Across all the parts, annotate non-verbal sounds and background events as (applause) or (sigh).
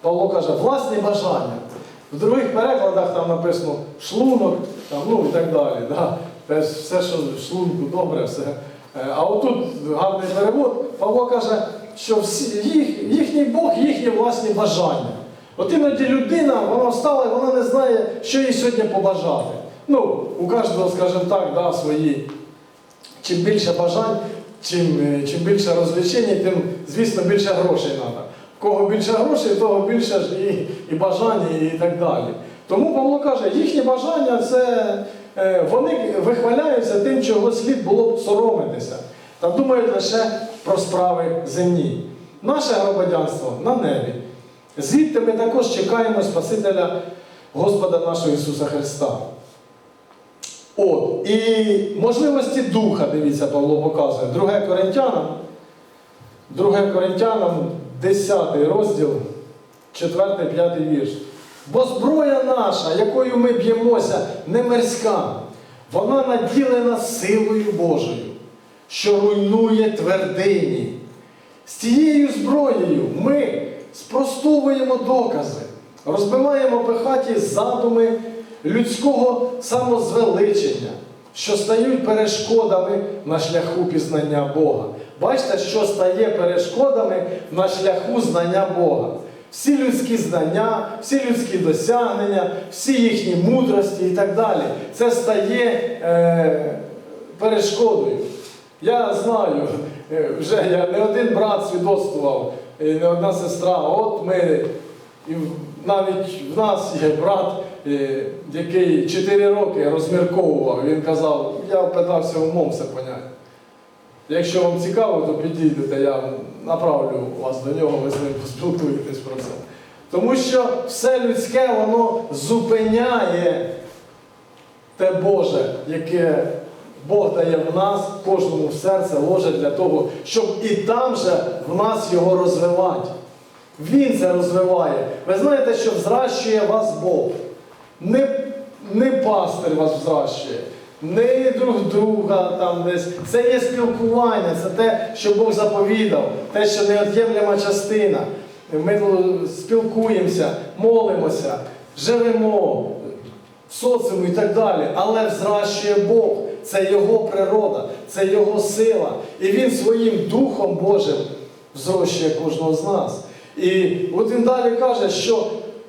Павло каже, власні бажання. В других перекладах там написано шлунок, там, ну і так далі. Да? Все, що в шлунку добре, все. Е, А отут гарний перевод, Павло каже, що всі, їх, їхній Бог, їхні власні бажання. От іноді людина, вона встала і вона не знає, що їй сьогодні побажати. Ну, у кожного, скажімо так, да, свої. Чим більше бажань, чим, е, чим більше розвлечень, тим, звісно, більше грошей треба. Кого більше грошей, того більше ж і, і бажань, і так далі. Тому Павло каже, їхні бажання це е, вони вихваляються тим, чого слід було б соромитися, та думають лише про справи земні. Наше громадянство на небі. Звідти ми також чекаємо Спасителя Господа нашого Ісуса Христа. От, і можливості духа, дивіться, Павло показує. 2 Коринтянам, 2 Коринтянам, 10 розділ, 4-5 вірш. Бо зброя наша, якою ми б'ємося, не мирська, вона наділена силою Божою, що руйнує твердині. З цією зброєю ми спростовуємо докази, розбиваємо пихаті задуми людського самозвеличення, що стають перешкодами на шляху пізнання Бога. Бачите, що стає перешкодами на шляху знання Бога. Всі людські знання, всі людські досягнення, всі їхні мудрості і так далі. Це стає е, перешкодою. Я знаю, е, вже я не один брат свідоцтвував, і не одна сестра. От ми, і навіть в нас є брат, е, який 4 роки розмірковував. Він казав, я питався умом все поняти. Якщо вам цікаво, то підійдете, я направлю вас до нього, ви з ним поспілкуєтесь про це. Тому що все людське, воно зупиняє те Боже, яке Бог дає в нас, кожному в серце ложить для того, щоб і там же в нас його розвивати. Він це розвиває. Ви знаєте, що взращує вас Бог. Не, не пастир вас взращує, не друг друга там десь. Це є спілкування, це те, що Бог заповідав, те, що неот'ємлема частина. Ми спілкуємося, молимося, живемо в соціумі і так далі. Але взращує Бог. Це Його природа, це Його сила. І Він своїм Духом Божим взрощує кожного з нас. І от він далі каже, що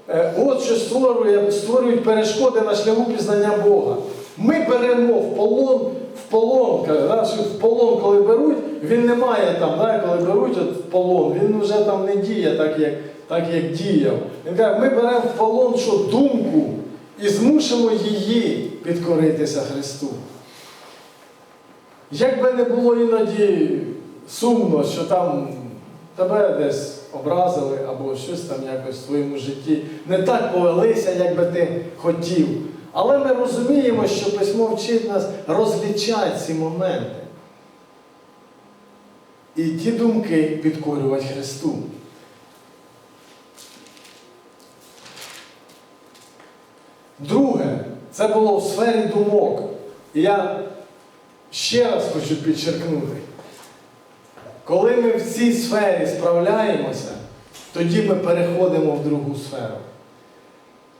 е, от що створює, створюють перешкоди на шляху пізнання Бога. Ми беремо в полон, в полон, каже, в полон, коли беруть, він не має там, да, коли беруть от в полон, він вже там не діє так, як, так, як діяв. Він каже, ми беремо в полон що думку і змушимо її підкоритися Христу. Як би не було іноді сумно, що там тебе десь образили або щось там якось в твоєму житті не так повелися, як би ти хотів. Але ми розуміємо, що письмо вчить нас розлічати ці моменти. І ті думки підкорювати Христу. Друге, це було в сфері думок. І я ще раз хочу підчеркнути. Коли ми в цій сфері справляємося, тоді ми переходимо в другу сферу.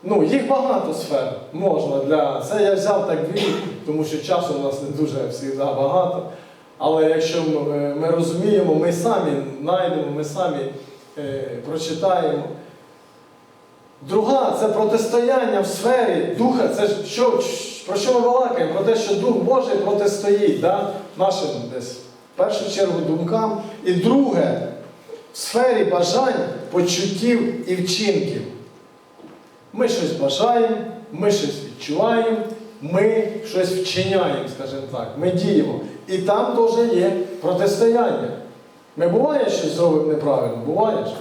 Ну, їх багато сфер можна для. Це я взяв так дві, тому що часу у нас не дуже завжди багато. Але якщо ми, ми розуміємо, ми самі знайдемо, ми самі е, прочитаємо. Друга це протистояння в сфері духа. Це що, про що ми балакаємо? Про те, що Дух Божий протистоїть да? нашим десь в першу чергу думкам. І друге в сфері бажань, почуттів і вчинків. Ми щось бажаємо, ми щось відчуваємо, ми щось вчиняємо, скажімо так, ми діємо. І там теж є протистояння. Ми буває щось зробимо неправильно, буває ж.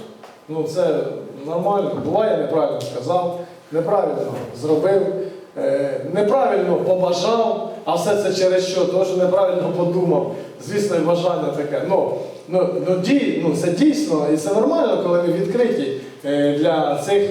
Ну це нормально, буває неправильно сказав, неправильно зробив, е, неправильно побажав, а все це через що? Що неправильно подумав. Звісно, і бажання таке. Ну, ну, ну, дій, ну, це дійсно і це нормально, коли ми відкриті е, для цих.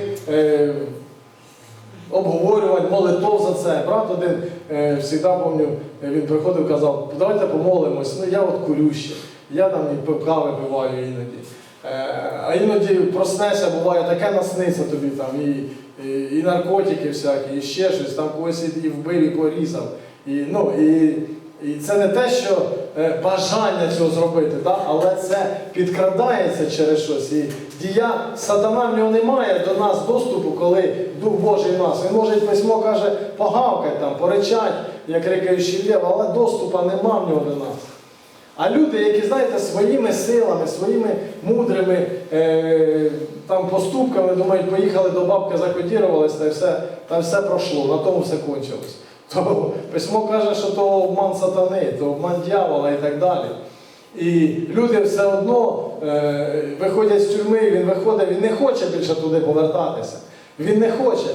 Е, обговорювань, молитов за це. Брат один е, завжди пам'ятаю, він приходив і казав, давайте помолимось, ну я от курю ще, я там і кави биваю іноді. Е, А іноді проснешся, буває таке насниться тобі там, і, і, і наркотики всякі, і ще щось, там когось і вбив, і порізав. І, ну, і, і це не те, що е, бажання цього зробити, да? але це підкрадається через щось. І дія сатана в нього немає до нас доступу, коли Дух Божий в нас. Він може, письмо каже, погавкать там, поричать, як рикаючий лев, але доступу нема в нього до нас. А люди, які, знаєте, своїми силами, своїми мудрими е, там, поступками, думають, поїхали до бабки, закодірувались, та все, та все пройшло, на тому все кончилось. То письмо каже, що то обман сатани, то обман дьявола і так далі. І люди все одно е, виходять з тюрми, він виходить, він не хоче більше туди повертатися. Він не хоче.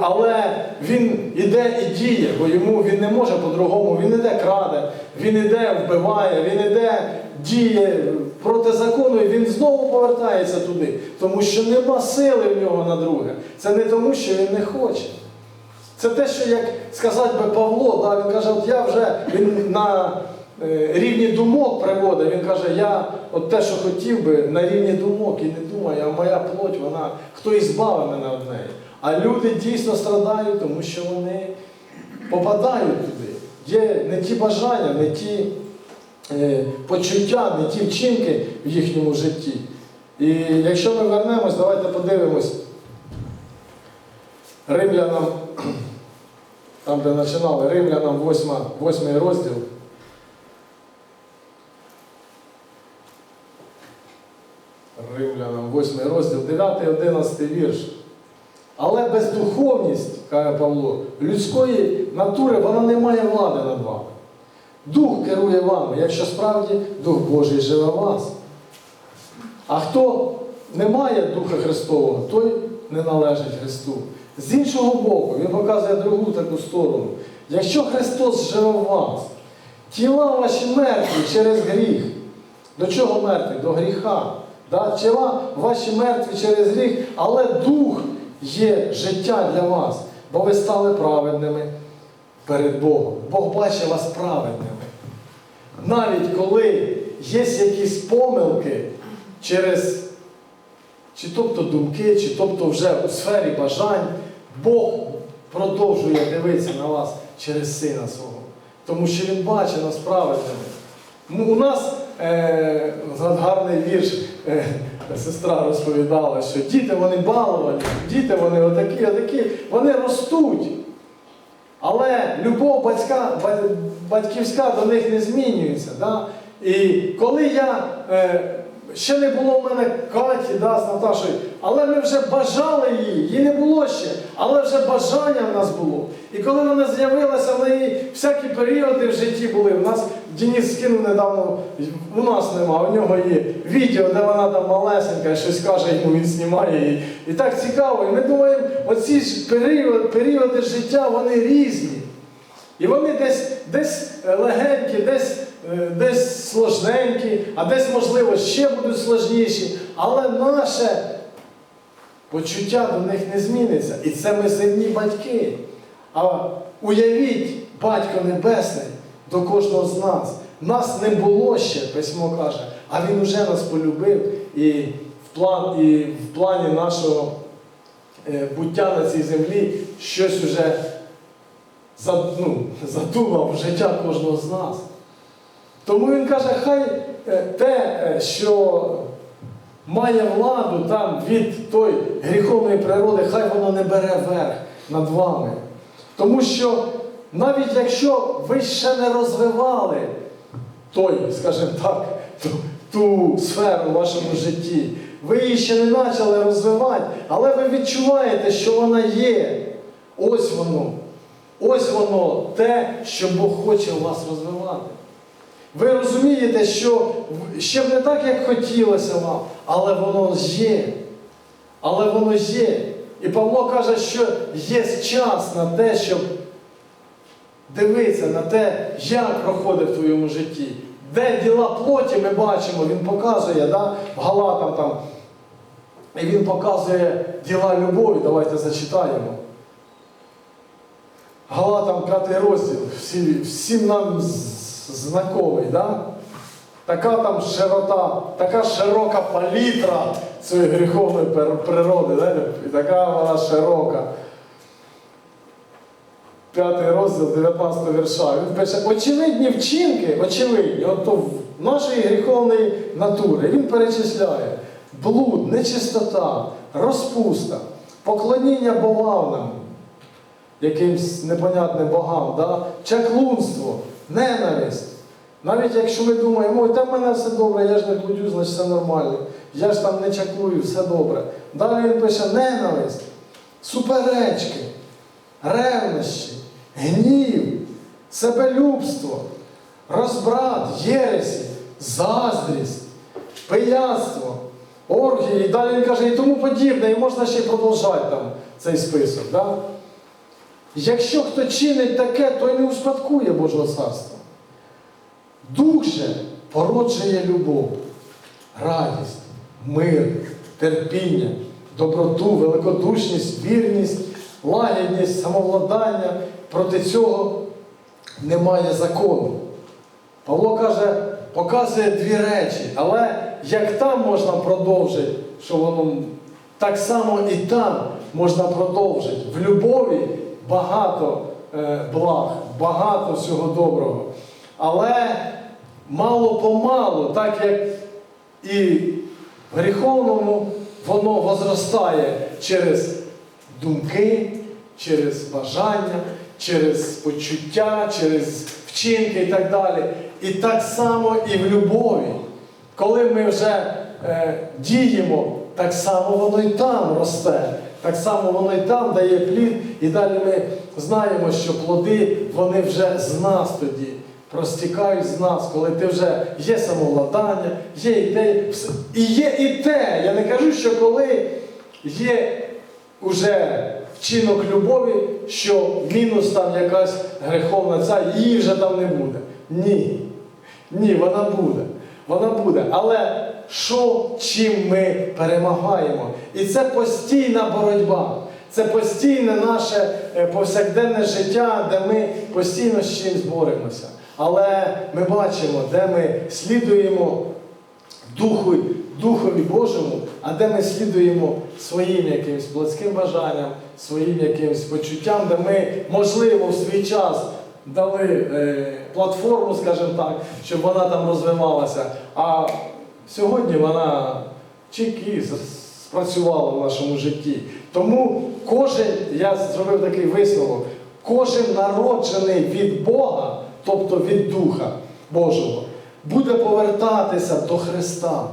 Але він іде і діє, бо йому він не може по-другому, він іде краде, він іде, вбиває, він іде, діє проти закону, і він знову повертається туди. Тому що нема сили в нього на друге. Це не тому, що він не хоче. Це те, що як сказати би Павло, да, він каже, от я вже він на рівні думок приводить, він каже, я от те, що хотів би, на рівні думок і не думаю, а моя плоть, вона, хто і збавив мене від неї. А люди дійсно страдають, тому що вони попадають туди. Є не ті бажання, не ті е, почуття, не ті вчинки в їхньому житті. І якщо ми вернемось, давайте подивимось римлянам, (clears throat) там, де починали, римлянам 8, 8 розділ. Римлянам 8 розділ, 9, 11 вірш. Але бездуховність, каже Павло, людської натури вона не має влади над вами. Дух керує вами, якщо справді Дух Божий живе в вас. А хто не має Духа Христового, той не належить Христу. З іншого боку, він показує другу таку сторону. Якщо Христос живе в вас, тіла ваші мертві через гріх. До чого мертві? До гріха. Да? Тіла ваші мертві через гріх, але дух є життя для вас, бо ви стали праведними перед Богом. Бог бачить вас праведними. Навіть коли є якісь помилки через чи тобто думки, чи тобто вже у сфері бажань, Бог продовжує дивитися на вас через Сина свого. Тому що Він бачить нас праведними. Ну, у нас е, гарний вірш сестра розповідала, що діти вони баловані, діти вони отакі, отакі, вони ростуть. Але любов батька, батьківська до них не змінюється. Да? І коли я е, ще не було в мене Каті да, з Наташою, але ми вже бажали її, її не було ще, але вже бажання в нас було. І коли вона з'явилася, в неї всякі періоди в житті були. У нас Денис скинув недавно, у нас нема, у нього є відео, де вона там малесенька, щось каже йому, він знімає її. І так цікаво. І ми думаємо, оці ж періоди, періоди життя, вони різні. І вони десь, десь е, легенькі, десь, е, десь сложненькі, а десь, можливо, ще будуть сложніші. Але наше почуття до них не зміниться. І це ми земні батьки. А уявіть, Батько Небесний до кожного з нас. Нас не було ще, письмо каже, а Він уже нас полюбив і в, план, і в плані нашого е, буття на цій землі щось уже ну, (laughs) задумав життя кожного з нас. Тому він каже, хай е, те, е, що має владу там від той гріховної природи, хай воно не бере верх над вами. Тому що навіть якщо ви ще не розвивали той, скажімо так, ту, ту сферу в вашому житті, ви її ще не почали розвивати, але ви відчуваєте, що вона є. Ось воно. Ось воно те, що Бог хоче у вас розвивати. Ви розумієте, що ще б не так, як хотілося вам, але воно є. Але воно є. І Павло каже, що є час на те, щоб дивитися на те, як проходить в твоєму житті. Де діла плоті ми бачимо, він показує, да? Галатам там. І він показує діла любові. Давайте зачитаємо. Галатам 5 розділ, всі, всім нам з- знайомий, да? така там широта, така широка палітра цієї гріховної природи, знаєте, і така вона широка. П'ятий розділ 19 вірша. Він пише, очевидні вчинки, очевидні, от то в нашої гріховної натури. Він перечисляє блуд, нечистота, розпуста, поклоніння богам, якимсь непонятним богам, да? чаклунство, ненависть. Навіть якщо ми думаємо, там в мене все добре, я ж не блудю, значить все нормально. Я ж там не чаклую, все добре. Далі він пише ненависть, суперечки, ревнощі, гнів, себелюбство, розбрат, єресі, заздрість, пияцтво, оргії. І далі він каже, і тому подібне, і можна ще й продовжати там цей список. Да? Якщо хто чинить таке, то не успадкує Божого царства. Дух же породжує любов, радість, мир, терпіння, доброту, великодушність, вірність, лагідність, самовладання. Проти цього немає закону. Павло каже, показує дві речі, але як там можна продовжити, що воно так само і там можна продовжити. В любові багато е, благ, багато всього доброго. Але мало помалу, так як і в гріховному воно возростає через думки, через бажання, через почуття, через вчинки і так далі. І так само і в любові. Коли ми вже е, діємо, так само воно і там росте, так само воно і там дає плід, і далі ми знаємо, що плоди вони вже з нас тоді простікають з нас, коли ти вже є самовладання, є і і є і те. Я не кажу, що коли є уже вчинок любові, що мінус там якась греховна ця, її вже там не буде. Ні. Ні, вона буде. Вона буде. Але що чим ми перемагаємо? І це постійна боротьба. Це постійне наше е, повсякденне життя, де ми постійно з чимсь боремося. Але ми бачимо, де ми слідуємо Духові Божому, а де ми слідуємо своїм якимось плотським бажанням, своїм якимось почуттям, де ми, можливо, в свій час дали е, платформу, скажімо так, щоб вона там розвивалася. А сьогодні вона чики спрацювала в нашому житті. Тому кожен, я зробив такий висновок, кожен народжений від Бога, тобто від Духа Божого, буде повертатися до Христа,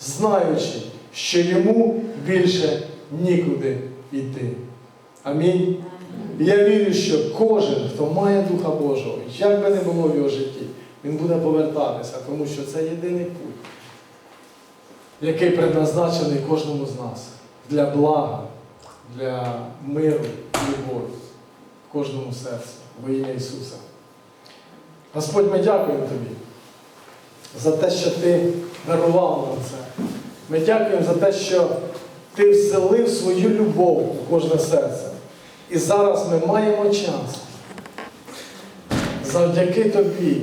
знаючи, що йому більше нікуди йти. Амінь. І Я вірю, що кожен, хто має Духа Божого, як би не було в його житті, він буде повертатися, тому що це єдиний путь, який предназначений кожному з нас для блага, для миру, любові в кожному серці, во ім'я Ісуса. Господь, ми дякуємо Тобі за те, що Ти дарував нам це. Ми дякуємо за те, що Ти вселив свою любов у кожне серце. І зараз ми маємо час завдяки Тобі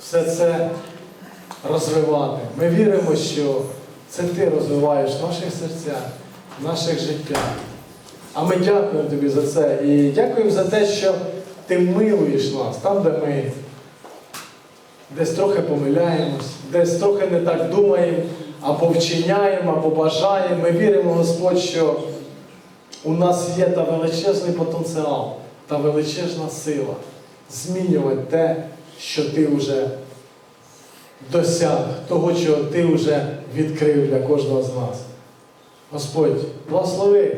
все це розвивати. Ми віримо, що це Ти розвиваєш в наших серцях, в наших життях. А ми дякуємо Тобі за це. І дякуємо за те, що Ти милуєш нас там, де ми десь трохи помиляємось, десь трохи не так думаємо, або вчиняємо, або бажаємо. Ми віримо, Господь, що у нас є та величезний потенціал, та величезна сила змінювати те, що ти вже досяг, того, чого ти вже відкрив для кожного з нас. Господь, благослови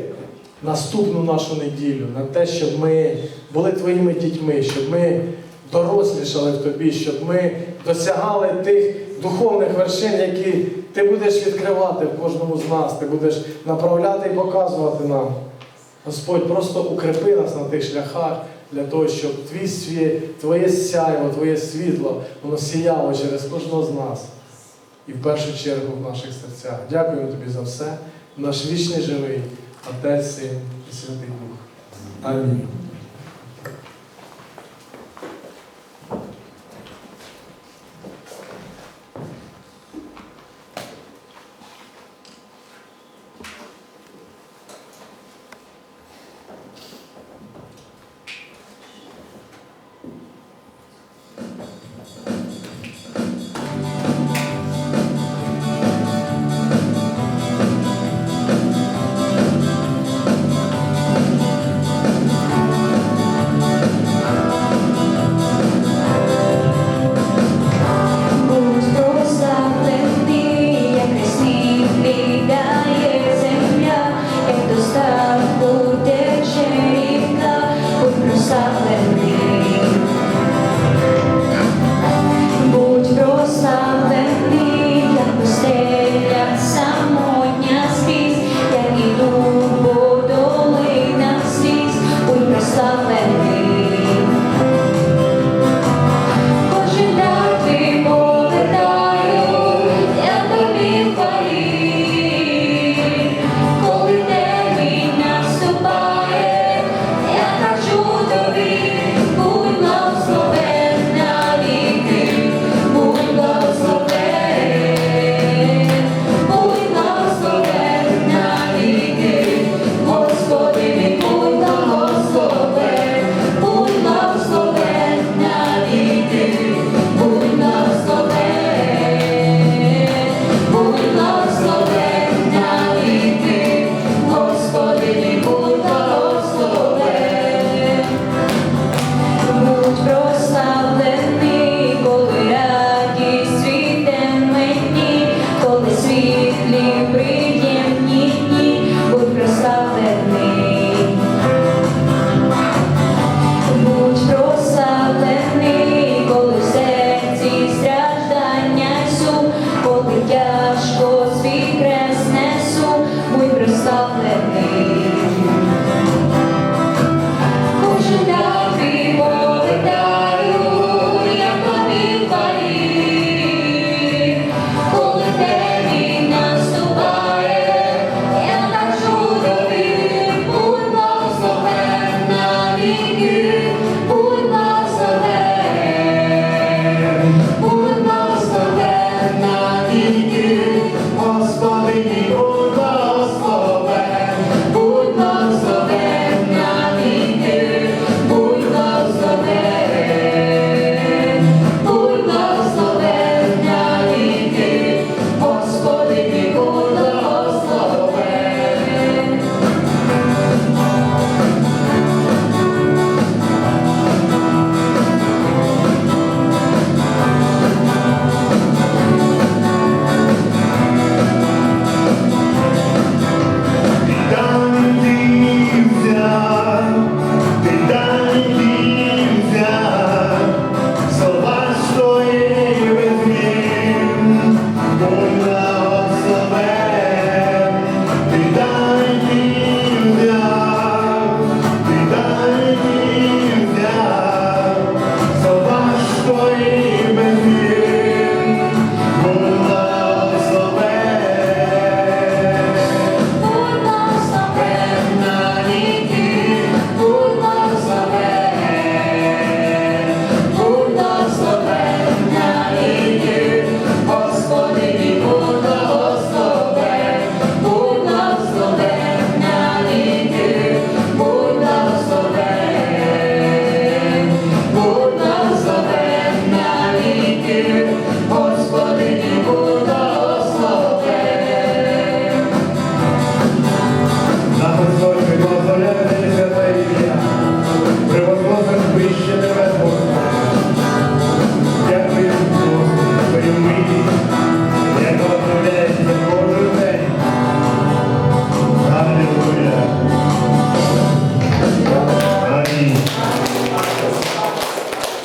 наступну нашу неділю на те, щоб ми були твоїми дітьми, щоб ми дорослішали в тобі, щоб ми досягали тих духовних вершин, які ти будеш відкривати в кожному з нас, ти будеш направляти і показувати нам. Господь, просто укрепи нас на тих шляхах для того, щоб твій світ, Твоє сяйво, Твоє світло, воно сіяло через кожного з нас. І в першу чергу в наших серцях. Дякуємо тобі за все. Наш вічний живий Отець, Син і Святий Дух. Амінь. Yeah.